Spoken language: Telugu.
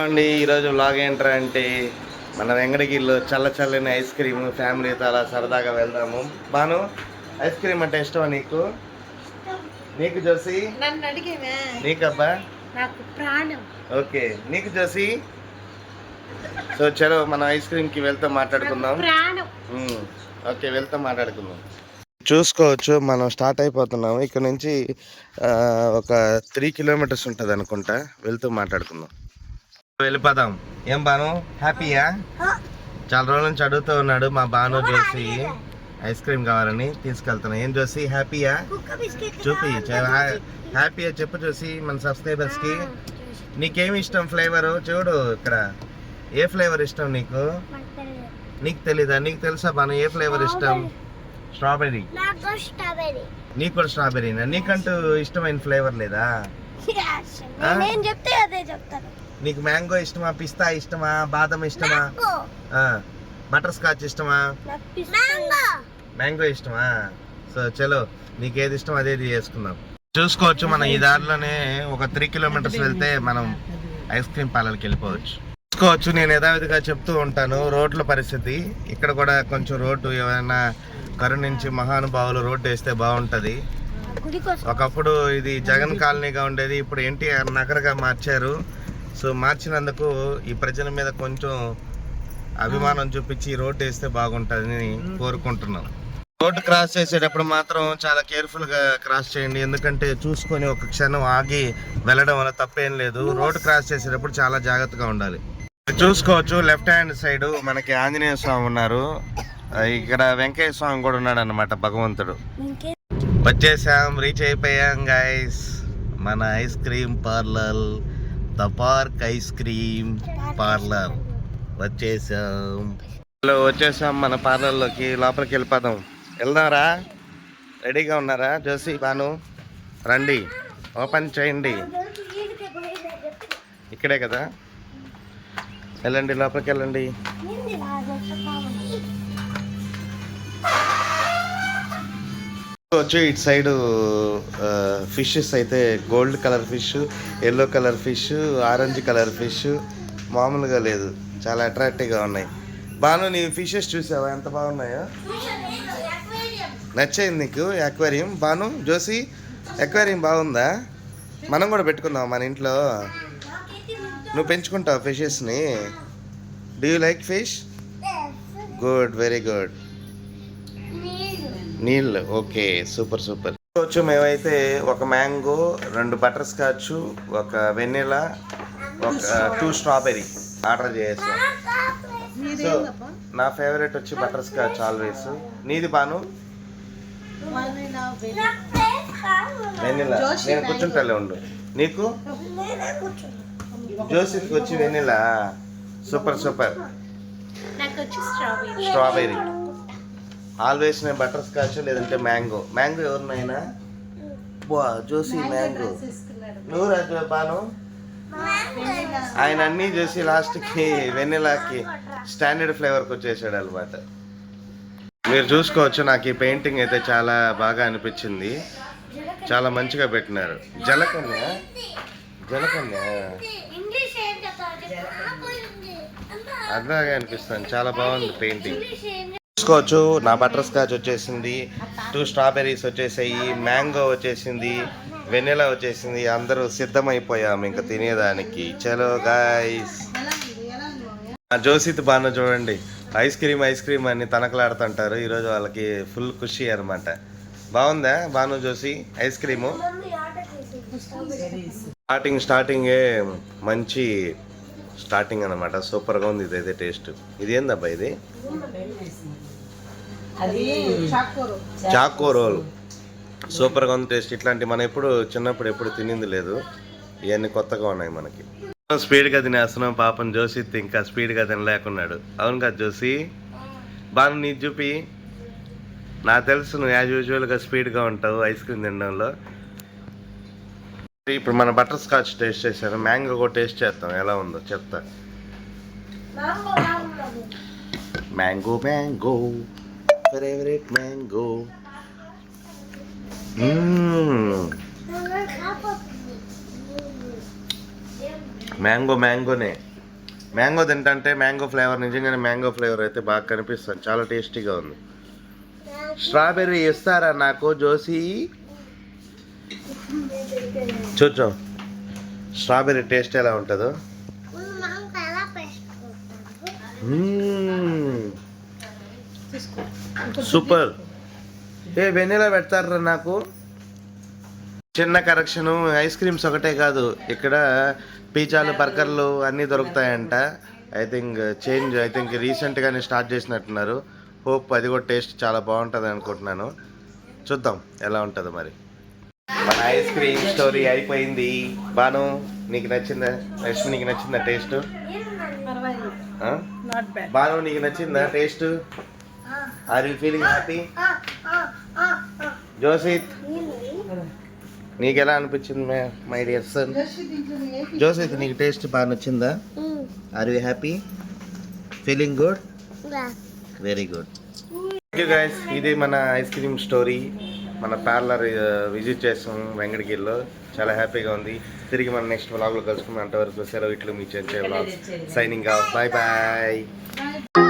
అండి ఈరోజు వ్లాగ్ ఏంట్రా అంటే మన వెంకటగిరిలో చల్ల చల్లని ఐస్ క్రీమ్ ఫ్యామిలీతో అలా సరదాగా వెళ్దాము. బాను ఐస్ క్రీమ్ అంటే ఇష్టమా నీకు? నీకు జోసి నీకబ్బా? ఓకే. నీకు జోసి సో చలో మనం ఐస్ క్రీమ్కి వెళ్తాం మాట్లాడుకుందాం. ఓకే వెళ్తాం మాట్లాడుకుందాం. చూసుకోవచ్చు మనం స్టార్ట్ అయిపోతున్నాము. ఇక్కడ నుంచి ఒక త్రీ కిలోమీటర్స్ ఉంటుంది అనుకుంటా వెళ్తూ మాట్లాడుకుందాం. వెళ్ళిపోదాం. ఏం బాను? హ్యాపీయా చాలా రోజుల నుంచి అడుగుతూ ఉన్నాడు మా బాను చూసి ఐస్ క్రీమ్ కావాలని తీసుకెళ్తున్నా. ఏం చూసి హ్యాపీయా చూపి హ్యాపీయా చెప్పు చూసి మన సబ్స్క్రైబర్స్కి. నీకేమి ఇష్టం ఫ్లేవర్ చూడు ఇక్కడ. ఏ ఫ్లేవర్ ఇష్టం నీకు? నీకు తెలీదా? నీకు తెలుసా బాను? ఏ ఫ్లేవర్ ఇష్టం? స్ట్రాబెర్రీ నాకు కూడా స్ట్రాబెర్రీనా నీకంటూ ఇష్టమైన ఫ్లేవర్ లేదా? చెప్తే అదే చెప్తాను. నీకు మ్యాంగో ఇష్టమా పిస్తా ఇష్టమా బాదం ఇష్టమా? బటర్ స్కాచ్ ఇష్టమా? మ్యాంగో. ఇష్టమా? సో చలో నీకు ఏది ఇష్టం అదే చేసుకుందాం. చూసుకోవచ్చు మనం ఈ దారిలోనే ఒక త్రీ కిలోమీటర్స్ వెళ్తే మనం ఐస్ క్రీమ్ పార్లర్కి వెళ్ళిపోవచ్చు. చూసుకోవచ్చు నేను యథావిధిగా చెప్తూ ఉంటాను రోడ్ల పరిస్థితి. ఇక్కడ కూడా కొంచెం రోడ్డు ఏమైనా కరుణించి మహానుభావులు రోడ్డు వేస్తే బాగుంటుంది. ఒకప్పుడు ఇది జగన్ కాలనీగా ఉండేది ఇప్పుడు ఎన్టీఆర్ నగరగా మార్చారు. సో మార్చినందుకు ఈ ప్రజల మీద కొంచెం అభిమానం చూపించి ఈ రోడ్డు వేస్తే బాగుంటుందని కోరుకుంటున్నాం. రోడ్డు క్రాస్ చేసేటప్పుడు మాత్రం చాలా కేర్ఫుల్గా క్రాస్ చేయండి. ఎందుకంటే చూసుకొని ఒక క్షణం ఆగి వెళ్ళడం వల్ల తప్పేం లేదు. రోడ్డు క్రాస్ చేసేటప్పుడు చాలా జాగ్రత్తగా ఉండాలి. చూసుకోవచ్చు. లెఫ్ట్ హ్యాండ్ సైడ్ మనకి ఆంజనేయ స్వామి ఉన్నారు. ఇక్కడ వెంకయ్య స్వామి కూడా ఉన్నాడు అనమాట భగవంతుడు వచ్చేసాం. రీచ్ అయిపోయాం గైస్ మన ice cream parlour the park ice cream parlour వచ్చేసాం. హలో వచ్చేసాం మన పార్లర్లోకి లోపలికి వెళ్ళిపోదాం. వెళ్దాంరా? రెడీగా ఉన్నారా? జోసి బాను రండి. ఓపెన్ చేయండి. ఇక్కడే కదా? వెళ్ళండి లోపలికి వెళ్ళండి. వచ్చి ఇటు సైడ్ ఫిషెస్ అయితే gold colour fish yellow colour fish orange colour fish మామూలుగా లేదు. చాలా అట్రాక్టివ్గా ఉన్నాయి. బాను నీ ఫిషెస్ చూసావా? ఎంత బాగున్నాయో? నచ్చింది నీకు అక్వేరియం బాను జోసి అక్వేరియం బాగుందా? మనం కూడా పెట్టుకుందాం మన ఇంట్లో. నువ్వు పెంచుకుంటావు ఫిషెస్ని. Do you like fish good very good నీళ్ళు. Okay super super. వచ్చు మేమైతే ఒక మ్యాంగో రెండు బటర్ స్కాచ్ ఒక వెన్నెలా ఒక టూ స్ట్రాబెరీ ఆర్డర్ చేసాం సో నా ఫేవరెట్ వచ్చి బటర్ స్కాచ్ ఆల్వేస్. నీది బాను? వెన్నెలా నేను కూర్చుంటాలే ఉండు. నీకు? జోసిఫ్కి వచ్చి vanilla super super. Strawberry always నేను బటర్ స్కాచ్ లేదంటే మ్యాంగో. మ్యాంగో ఎవరినైనా? బా జోసి మ్యాంగో నువ్వు రాజు బాను. ఆయన అన్నీ చూసి లాస్ట్కి వెన్నెలాకి స్టాండర్డ్ ఫ్లేవర్కి వచ్చేసాడు అనమాట మీరు చూసుకోవచ్చు నాకు ఈ పెయింటింగ్ అయితే చాలా బాగా అనిపించింది. చాలా మంచిగా పెట్టినారు. జలకన్య? జలకన్య? అట్లాగే అనిపిస్తుంది. చాలా బాగుంది పెయింటింగ్. చూసుకోవచ్చు. నా బటర్ స్కాచ్ వచ్చేసింది. టూ స్ట్రాబెర్రీస్ వచ్చేసాయి. మ్యాంగో వచ్చేసింది. వెనిలా వచ్చేసింది. అందరూ సిద్ధమైపోయాము ఇంకా తినేదానికి. చలో గాయస్ జోసిత్ బాను చూడండి. ఐస్ క్రీమ్ ఐస్ క్రీమ్ అని తనకలాడుతుంటారు. ఈరోజు వాళ్ళకి ఫుల్ ఖుషి అనమాట బాగుందా Banu Josi? Ice cream starting స్టార్టింగే మంచి స్టార్టింగ్ అనమాట సూపర్గా ఉంది ఇదైతే టేస్ట్ ఇది ఏందబ్బా ఇది? అది చాకో రోల్ సూపర్గా ఉంది టేస్ట్. ఇట్లాంటి మనం ఎప్పుడు చిన్నప్పుడు ఎప్పుడు తినింది లేదు. ఇవన్నీ కొత్తగా ఉన్నాయి మనకి. స్పీడ్గా తినేస్తున్నాం పాపం జోసి ఇంకా స్పీడ్గా తినలేకున్నాడు. అవును కదా జోసి బాను నీ చూపి. నాకు తెలుసు నువ్వు యాజ్ యూజువల్గా స్పీడ్గా ఉంటావు ఐస్ క్రీమ్ తినడంలో. ఇప్పుడు మన బటర్ స్కాచ్ టేస్ట్ చేశాను. మ్యాంగో కూడా టేస్ట్ చేస్తాం. ఎలా ఉందో చెప్తా. Mango mango. Favourite mango mango మ్యాంగోనే mango తింటంటే మ్యాంగో ఫ్లేవర్ నిజంగానే మ్యాంగో ఫ్లేవర్ అయితే బాగా కనిపిస్తుంది. చాలా టేస్టీగా ఉంది. స్ట్రాబెర్రీ ఇస్తారా నాకు జోసి చూచో స్ట్రాబెర్రీ టేస్ట్ ఎలా ఉంటుందో. ఎలా పెట్టుకుంటారు మ్మ్. సూపర్. ఏ వెన్నెలా పెడతారా నాకు? చిన్న కరెక్షన్ ఐస్ క్రీమ్స్ ఒకటే కాదు ఇక్కడ పిజ్జాలు బర్గర్లు అన్నీ దొరుకుతాయంట. I think change I think రీసెంట్గానే స్టార్ట్ చేసినట్టున్నారు. హోప్ అది కూడా టేస్ట్ చాలా బాగుంటుంది అనుకుంటున్నాను. చూద్దాం ఎలా ఉంటుందో మరి. మన ఐస్ క్రీమ్ స్టోరీ అయిపోయింది. బాను నీకు నచ్చిందా? లక్ష్మి నీకు నచ్చిందా టేస్ట్ బాను నీకు నచ్చిందా taste are you feeling happy Josith నీకు ఎలా అనిపించింది మై డియర్ సన్ జోసిత్ నీకు టేస్ట్ బాగా నచ్చిందా? Are you happy feeling good very good thank you guys ఇది మన ఐస్ క్రీమ్ స్టోరీ మన పార్లర్ విజిట్ uh, చేసాం వెంకటగిరిలో. చాలా హ్యాపీగా ఉంది. తిరిగి మనం నెక్స్ట్ బ్లాగ్లో కలుసుకున్నాం అంతవరకు సెలవు ఇట్లు మీ చేసే blog signing off bye bye